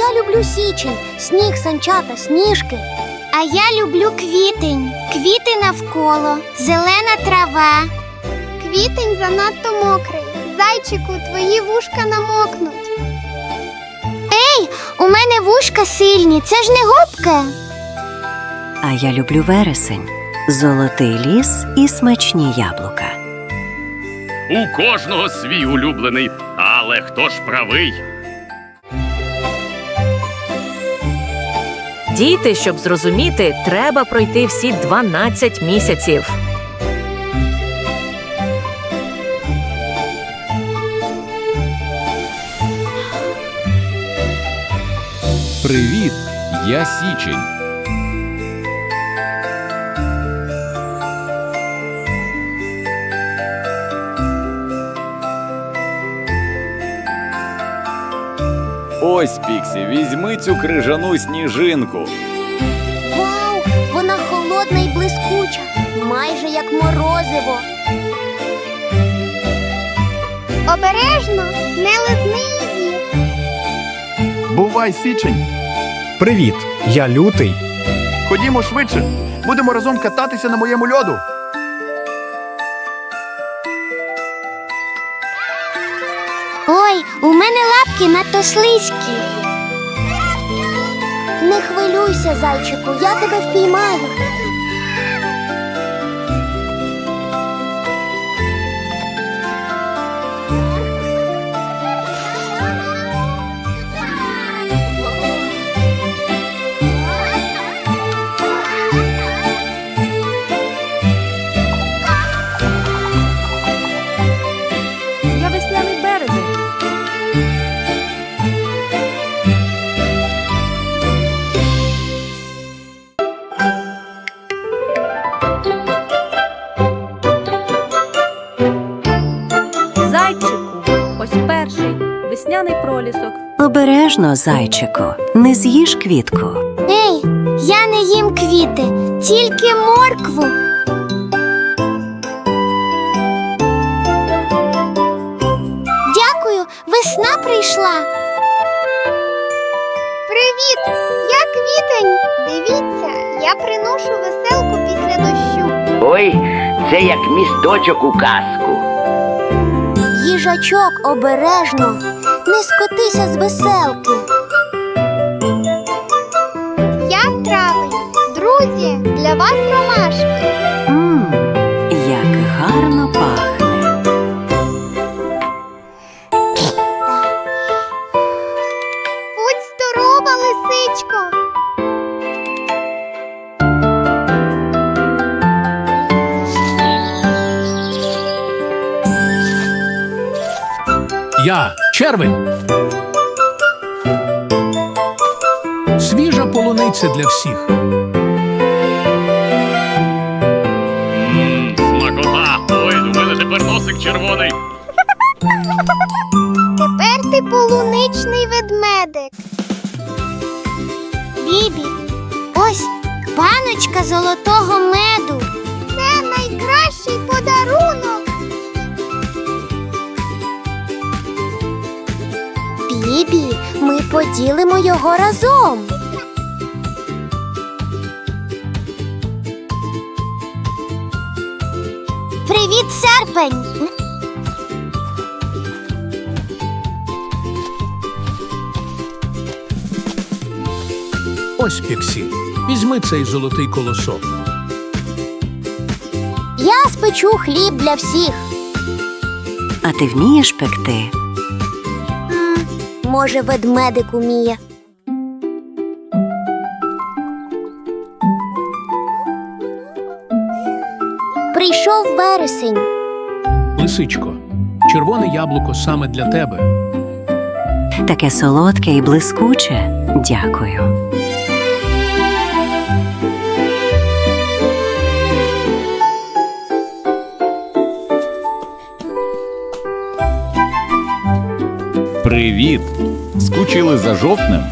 я люблю січень, сніг, санчата, сніжки. А я люблю квітень. Квіти навколо, зелена трава. Квітень занадто мокрий. Зайчику, твої вушка намокнуть. Ей, у мене вушка сильні, це ж не губки. А я люблю вересень, золотий ліс і смачні яблука. У кожного свій улюблений, але хто ж правий? Діти, щоб зрозуміти, треба пройти всі 12 місяців. Привіт, я Січень. Ось, Піксі, візьми цю крижану сніжинку. Вау! Вона холодна і блискуча, майже як морозиво. Обережно, не лизни її. Бувай, січень. Привіт, я лютий. Ходімо швидше. Будемо разом кататися на моєму льоду. Ой, у мене лапки надто слизькі. Не хвилюйся, зайчику, я тебе впіймаю. Пролісок. Обережно, зайчику, не з'їж квітку. Ей, я не їм квіти, тільки моркву. Дякую, весна прийшла. Привіт! Я квітень. Дивіться, я приношу веселку після дощу. Ой, це як місточок у казку. Їжачок обережно, не скотися з веселки. Я травень. Друзі, для вас ромашки. Ммм, як гарно пахне. Я червень. Свіжа полуниця для всіх. Смакота! Ой, у мене тепер носик червоний. Тепер ти полуничний ведмедик. Бібі, ось баночка золотого меду. Поділимо його разом. Привіт, серпень. Ось Піксі. Візьми цей золотий колосок. Я спечу хліб для всіх. А ти вмієш пекти? Може, ведмедик уміє. Прийшов вересень. Лисичко, червоне яблуко саме для тебе. Таке солодке і блискуче. Дякую. Привіт! Скучили за жовтнем?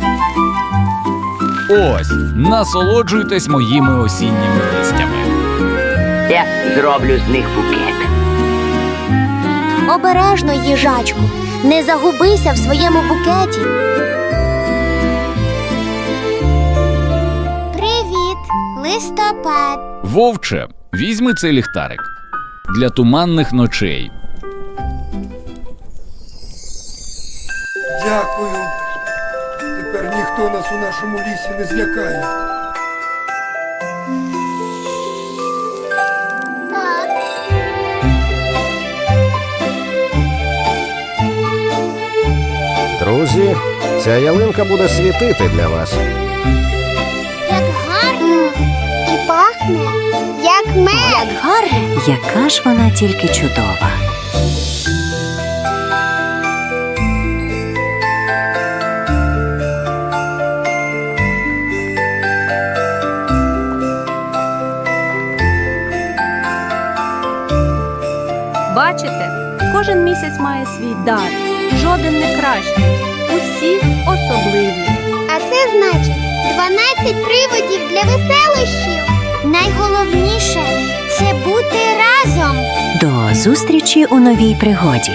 Ось насолоджуйтесь моїми осінніми листями. Я зроблю з них букет. Обережно, їжачку, не загубися в своєму букеті. Привіт, листопад. Вовче, візьми цей ліхтарик для туманних ночей. Дякую. Тепер ніхто нас у нашому лісі не злякає. Друзі, ця ялинка буде світити для вас. Як гарно і пахне, як мед. Гарно. Яка ж вона тільки чудова. Бачите, кожен місяць має свій дар. Жоден не кращий. Усі особливі. А це значить 12 приводів для веселощів. Найголовніше це бути разом. До зустрічі у новій пригоді.